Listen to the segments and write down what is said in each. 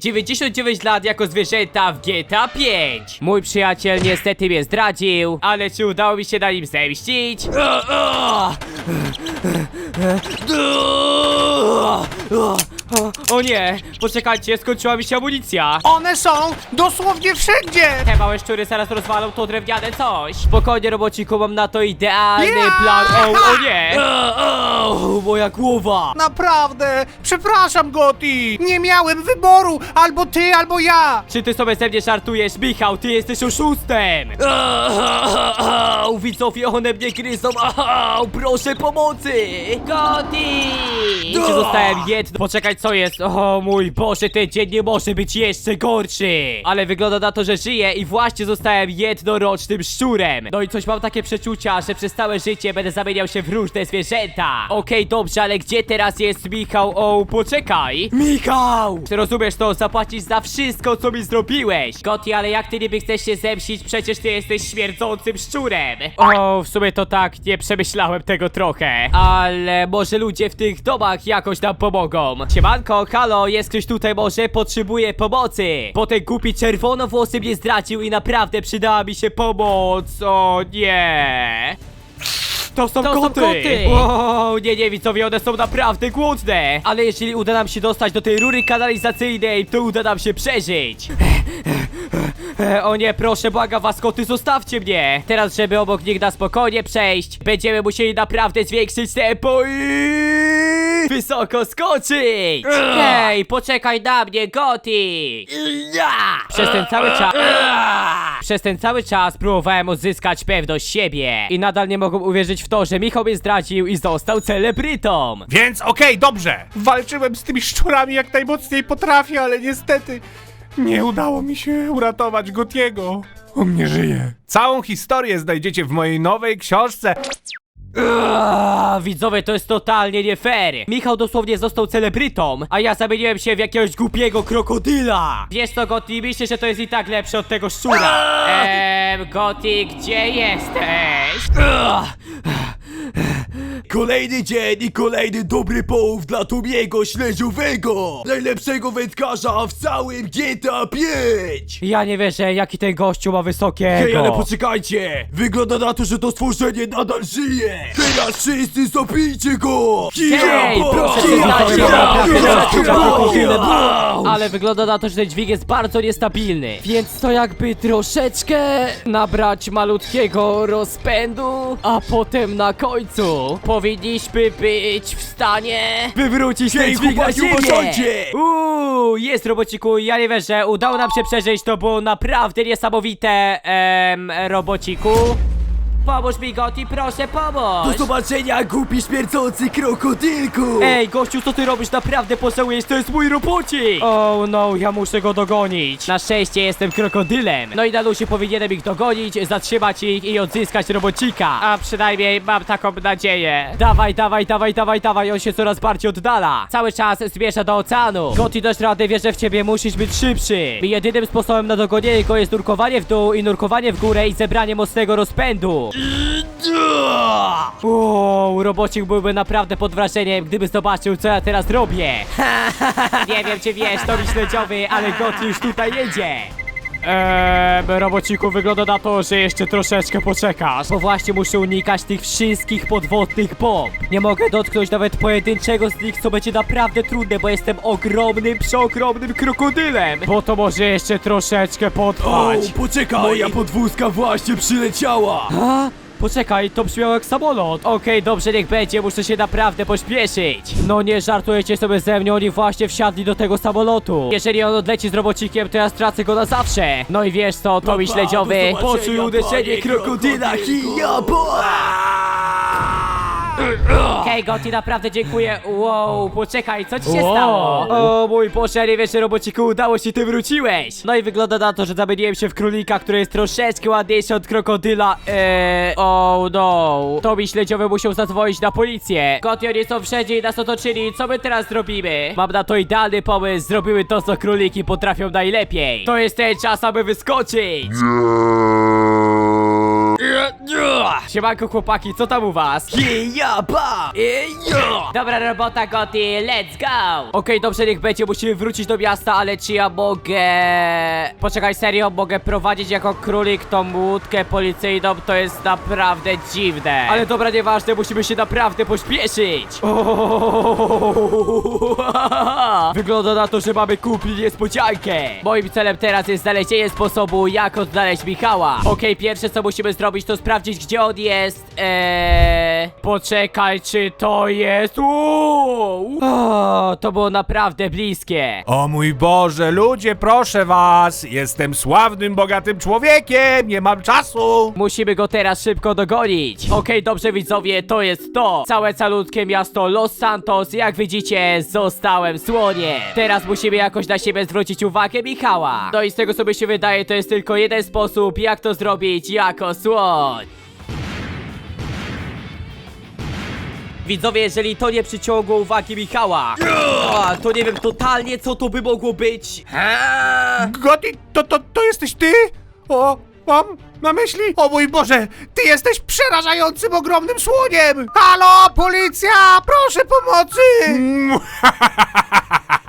99 lat jako zwierzęta w GTA 5 Mój przyjaciel niestety mnie zdradził Ale czy udało mi się na nim zemścić? O nie, poczekajcie, skończyła mi się amunicja One są dosłownie wszędzie! Te małe szczury zaraz rozwalą to drewniane coś Spokojnie robociku, mam na to idealny Ja! plan O, o nie o, Moja głowa Naprawdę! Przepraszam, Goti! Nie miałem wyboru! Albo ty, albo ja! Czy ty sobie ze mnie żartujesz? Michał, ty jesteś oszustem! Au, widzowie, one mnie gryzą! Au, proszę pomocy! Goti! Czy zostałem jedno? Poczekaj, co jest? O mój Boże, ten dzień nie może być jeszcze gorszy! Ale wygląda na to, że żyję i właśnie zostałem jednorocznym szczurem! No i coś mam takie przeczucia, że przez całe życie będę zamieniał się w różne zwierzęta! Okej, dobrze, ale gdzie teraz jest Michał? O, poczekaj! Michał! Czy rozumiesz to? Zapłacisz za wszystko, co mi zrobiłeś! Goti, ale jak ty niby chcesz się zemścić? Przecież ty jesteś śmierdzącym szczurem! O, w sumie to tak, nie przemyślałem tego trochę. Ale może ludzie w tych domach jakoś nam pomogą. Siemanko, halo, jest ktoś tutaj może? Potrzebuję pomocy! Bo ten głupi czerwonowłosy mnie zdradził i naprawdę przydała mi się pomoc. O nie! To są To są koty! koty! Wow, nie, nie, widzowie, one są naprawdę głodne! Ale jeżeli uda nam się dostać do tej rury kanalizacyjnej, to uda nam się przeżyć! E, O nie, proszę, błagam was, koty, zostawcie mnie! Teraz, żeby obok nich na spokojnie przejść, będziemy musieli naprawdę zwiększyć tempo i... Wysoko skoczyć! Hej, poczekaj na mnie, Goti! Przez ten cały czas... Przez ten cały czas próbowałem odzyskać pewność siebie i nadal nie mogą uwierzyć w to, że Michał mnie zdradził i został celebrytą. Więc okej, dobrze! Walczyłem z tymi szczurami jak najmocniej potrafię, ale niestety nie udało mi się uratować Gotiego. On nie żyje. Całą historię znajdziecie w mojej nowej książce. Aaaa, widzowie, to jest totalnie nie fair. Michał dosłownie został celebrytą, a ja zamieniłem się w jakiegoś głupiego krokodyla. Wiesz co, Goti, myślę, że to jest i tak lepsze od tego szczura. Eee, Goti, gdzie jesteś? Kolejny dzień i kolejny dobry połów dla Tomiego Śledziowego! Najlepszego wędkarza w całym GTA 5! Ja nie wierzę, jaki ten gościu ma wysokie Hej, ale poczekajcie! Wygląda na to, że to stworzenie nadal żyje! Teraz wszyscy zabijcie go! Hej, Kijo, proszę naprawdę. Ale wygląda na to, że ten dźwig jest bardzo niestabilny. Więc to jakby troszeczkę nabrać malutkiego rozpędu, a potem na końcu powinniśmy być w stanie wywrócić ten Hej, dźwig na chłopaki, ziemię. uważajcie! Uuu, jest robociku, ja nie wierzę, udało nam się przeżyć, to było naprawdę niesamowite, em, robociku. Pomóż mi, Goti, proszę, pomóż! Do zobaczenia, głupi śmierdzący krokodylku! Ej, gościu, co ty robisz? Naprawdę pożałujesz, to jest mój robocik! Oh no, ja muszę go dogonić. Na szczęście jestem krokodylem. No i na luzie powinienem ich dogonić, zatrzymać ich i odzyskać robocika. A przynajmniej mam taką nadzieję. Dawaj, dawaj, dawaj, dawaj, dawaj, on się coraz bardziej oddala. Cały czas zmierza do oceanu. Goti, dasz radę, wierzę w ciebie, musisz być szybszy. I jedynym sposobem na dogonienie go jest nurkowanie w dół i nurkowanie w górę i zebranie mocnego rozpędu. Wow, robocik byłby naprawdę pod wrażeniem, gdyby zobaczył, co ja teraz robię. Nie wiem, czy wiesz, to mi śledziowy, ale Got już tutaj jedzie. Eee, robociku, wygląda na to, że jeszcze troszeczkę poczekasz. Bo właśnie muszę unikać tych wszystkich podwodnych bomb. Nie mogę dotknąć nawet pojedynczego z nich, co będzie naprawdę trudne, bo jestem ogromnym, przeogromnym krokodylem. Bo to może jeszcze troszeczkę O, potrwać. poczekaj! Moja podwózka właśnie przyleciała! A? Poczekaj, to brzmiało jak samolot. Okej, dobrze, niech będzie, muszę się naprawdę pośpieszyć. No nie żartujecie sobie ze mnie, oni właśnie wsiadli do tego samolotu. Jeżeli on odleci z robocikiem, to ja stracę go na zawsze. No i wiesz co, to mi śledziowy. Poczuj uderzenie krokodyla. Hija, Hej, Gotti, naprawdę dziękuję. Wow, poczekaj, co ci się Wow. stało? O mój nie wiesz, robociku, udało się, ty wróciłeś. No i wygląda na to, że zamieniłem się w królika, który jest troszeczkę ładniejszy od krokodyla. Eee, oh no. To mi śledziowy musiał zadzwonić na policję. Gotti, oni są wszędzie i nas otoczyli, co my teraz zrobimy? Mam na to idealny pomysł, zrobimy to, co króliki potrafią najlepiej. To jest ten czas, aby wyskoczyć. Siemanko chłopaki, co tam u was? Ja, ba! Ja! Dobra robota, Goty, let's go! Okej, dobrze, niech będzie, musimy wrócić do miasta, ale czy ja mogę... Poczekaj, serio, mogę prowadzić jako królik tą łódkę policyjną, to jest naprawdę dziwne. Ale dobra, nieważne, musimy się naprawdę pośpieszyć. Wygląda na to, że mamy kupić niespodziankę. Moim celem teraz jest znalezienie sposobu, jak odnaleźć Michała. Okej, pierwsze co musimy zrobić, to sprawdzić, gdzie on jest. Eee... Poczekaj, czy to jest... Uuu. O, to było naprawdę bliskie. O mój Boże, ludzie, proszę was! Jestem sławnym, bogatym człowiekiem, nie mam czasu! Musimy go teraz szybko dogonić. Okej, dobrze widzowie, to jest to. Całe calutkie miasto Los Santos. Jak widzicie, zostałem słoniem. Teraz musimy jakoś na siebie zwrócić uwagę Michała. No i z tego co mi się wydaje, to jest tylko jeden sposób, jak to zrobić jako słoń. Widzowie, jeżeli to nie przyciągło uwagi Michała, to nie wiem totalnie co to by mogło być. Gotti, to, to, to jesteś ty? O, mam na myśli? O mój Boże, ty jesteś przerażającym, ogromnym słoniem! Halo, policja, proszę pomocy!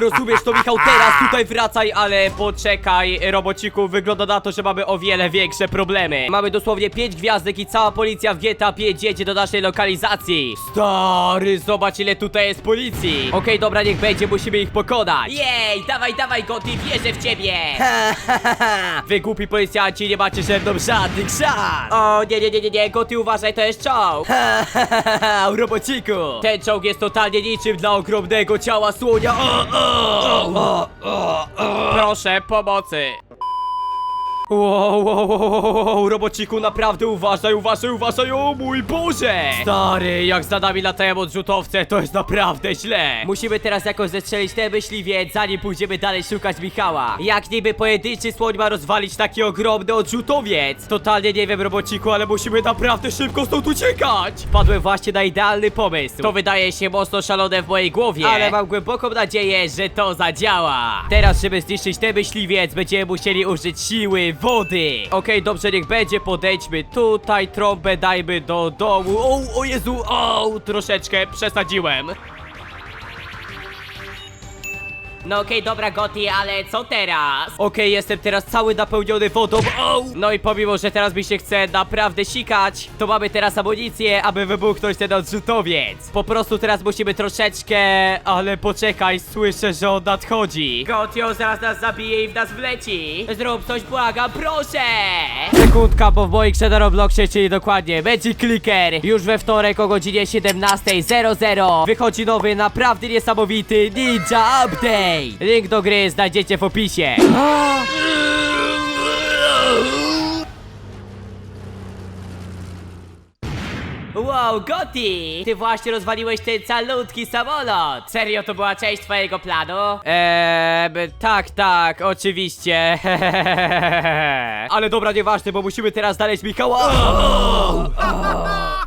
Rozumiesz to Michał, teraz tutaj wracaj, ale poczekaj, robociku, wygląda na to, że mamy o wiele większe problemy. Mamy dosłownie 5 gwiazdek i cała policja w GTA 5 jedzie do naszej lokalizacji. Stary, zobacz ile tutaj jest policji. Okej, dobra, niech będzie, musimy ich pokonać. Jej, dawaj, dawaj, Gotti, wierzę w ciebie. Wy głupi policjanci, nie macie ze mną żadnych szans. O, nie, nie, nie, nie, nie, Gotti, uważaj, to jest czołg. robociku. Ten czołg jest totalnie niczym dla ogromnego ciała słonia. O, o, o. Proszę, pomocy. Wow, wow, wow, wow, robociku, naprawdę uważaj, uważaj, uważaj, o mój Boże! Stary, jak za nami latają odrzutowce, to jest naprawdę źle. Musimy teraz jakoś zestrzelić te myśli, więc zanim pójdziemy dalej szukać Michała. Jak niby pojedynczy słoń ma rozwalić taki ogromny odrzutowiec? Totalnie nie wiem, robociku, ale musimy naprawdę szybko stąd uciekać! Padłem właśnie na idealny pomysł. To wydaje się mocno szalone w mojej głowie, ale mam głęboką nadzieję, że to zadziała. Teraz, żeby zniszczyć ten myśliwiec, będziemy musieli użyć siły wody. Okej, dobrze, niech będzie, podejdźmy tutaj, trąbę dajmy do domu. O, o Jezu, o, troszeczkę przesadziłem. No okej, dobra Goti, ale co teraz? Okej, jestem teraz cały napełniony wodą, o! No i pomimo, że teraz mi się chce naprawdę sikać, to mamy teraz amunicję, aby wybuchnąć ten odrzutowiec. Po prostu teraz musimy troszeczkę... Ale poczekaj, słyszę, że on nadchodzi. Goti, on zaraz nas zabije i w nas wleci. Zrób coś, błagam, proszę! Sekundka, bo w moich grze na Robloxie, czyli dokładnie Magic Clicker, już we wtorek o godzinie 17.00 wychodzi nowy, naprawdę niesamowity Ninja Update. Link do gry znajdziecie w opisie. Wow, Goti! Ty właśnie rozwaliłeś ten calutki samolot! Serio, to była część twojego planu? Eee, tak, tak, oczywiście. Ale dobra, nieważne, bo musimy teraz znaleźć Michała.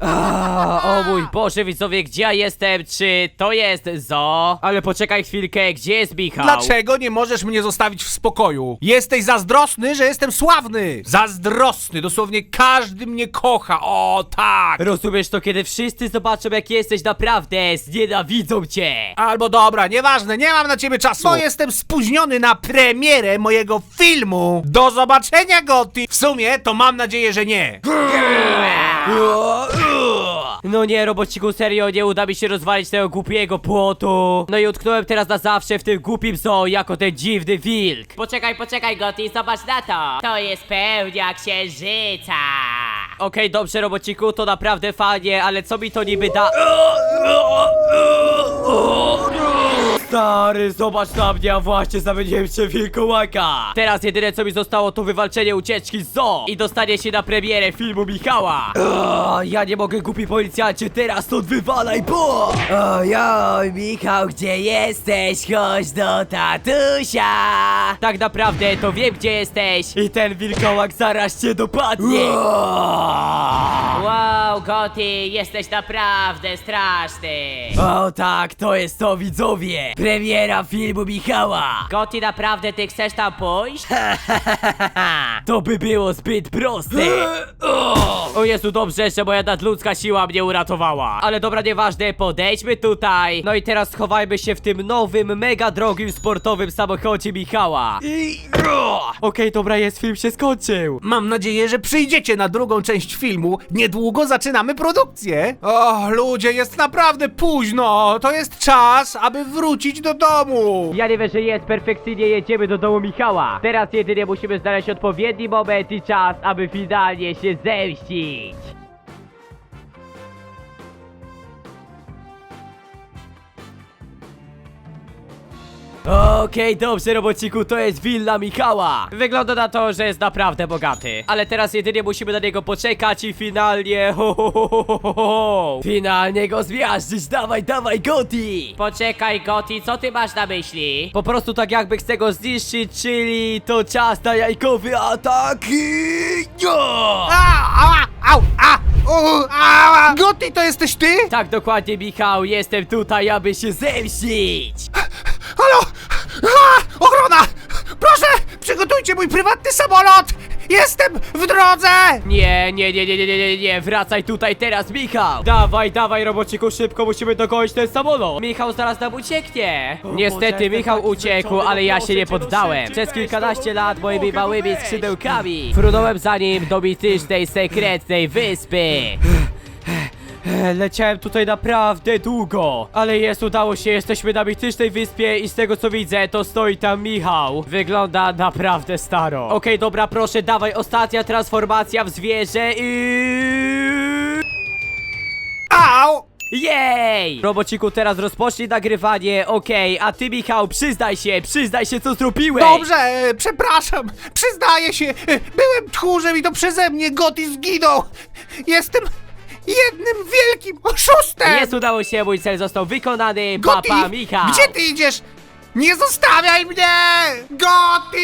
A, o mój Boże, widzowie, gdzie ja jestem? Czy to jest zo? Ale poczekaj chwilkę, gdzie jest Michał? Dlaczego nie możesz mnie zostawić w spokoju? Jesteś zazdrosny, że jestem sławny! Zazdrosny, dosłownie każdy mnie kocha, o tak! Rozumiesz to, kiedy wszyscy zobaczą, jak jesteś naprawdę, znienawidzą cię! Albo dobra, nieważne, nie mam na ciebie czasu. Bo jestem spóźniony na premierę mojego filmu. Do zobaczenia, Gotti. W sumie to mam nadzieję, że nie. No nie, robociku, serio, nie uda mi się rozwalić tego głupiego płotu. No i utknąłem teraz na zawsze w tym głupim zoo, jako ten dziwny wilk. Poczekaj, poczekaj, Gotti, zobacz na to. To jest pełnia księżyca. Okej, dobrze, robociku, to naprawdę fajnie, ale co mi to niby da... Stary, zobacz na mnie, a właśnie zamieniłem się w wilkołaka. Teraz jedyne co mi zostało to wywalczenie ucieczki z zoo i dostanie się na premierę filmu Michała. O, ja nie mogę, głupi policjancie, teraz stąd wywalaj, bo... Ojoj, Michał, gdzie jesteś? Chodź do tatusia! Tak naprawdę to wiem gdzie jesteś i ten wilkołak zaraz cię dopadnie. Wow, Goty, jesteś naprawdę straszny. O tak, to jest to widzowie. Premiera filmu Michała! Goti, naprawdę ty chcesz tam pójść? to by było zbyt proste! O Jezu, dobrze, że moja nadludzka siła mnie uratowała. Ale dobra, nieważne, podejdźmy tutaj. No i teraz schowajmy się w tym nowym, mega drogim, sportowym samochodzie Michała. Okej, dobra, jest, film się skończył. Mam nadzieję, że przyjdziecie na drugą część filmu. Niedługo zaczynamy produkcję. O, ludzie, jest naprawdę późno. To jest czas, aby wrócić do domu. Ja nie wiem, że jest, perfekcyjnie jedziemy do domu Michała. Teraz jedynie musimy znaleźć odpowiedni moment i czas, aby finalnie się zemścić. Okej, dobrze robociku, to jest willa Michała Wygląda na to, że jest naprawdę bogaty Ale teraz jedynie musimy na niego poczekać i finalnie ho, ho, ho, ho, ho, ho. Finalnie go zmiażdżyć, dawaj, dawaj Goti Poczekaj Goti, co ty masz na myśli? Po prostu tak jakby chcę go zniszczyć, czyli to czas na jajkowy atak Ja! A, a, au, a, u, to jesteś ty? Tak dokładnie Michał, jestem tutaj, aby się zemścić Halo! A, ochrona! Proszę, przygotujcie mój prywatny samolot! Jestem w drodze! Nie, nie, nie, nie, nie, nie, nie, nie, wracaj tutaj teraz, Michał! Dawaj, dawaj, robociku, szybko musimy dogonić ten samolot! Michał zaraz nam ucieknie! Niestety, Michał uciekł, ale ja się nie poddałem. Przez kilkanaście lat moimi małymi skrzydełkami frunąłem za nim do mitycznej, sekretnej wyspy. Leciałem tutaj naprawdę długo, ale jest, udało się, jesteśmy na mitycznej wyspie i z tego co widzę, to stoi tam Michał. Wygląda naprawdę staro. Okej, dobra, proszę, dawaj, ostatnia transformacja w zwierzę i... Au! Jej! Robociku, teraz rozpocznij nagrywanie, okej, a ty Michał, przyznaj się, przyznaj się co zrobiłeś! Dobrze, e, przepraszam, przyznaję się, e, byłem tchórzem i to przeze mnie Gotti zginął. Jestem jednym wielkim oszustem! Jest, udało się, mój cel został wykonany, Gotti, papa Michał! gdzie ty idziesz? Nie zostawiaj mnie! Gotti!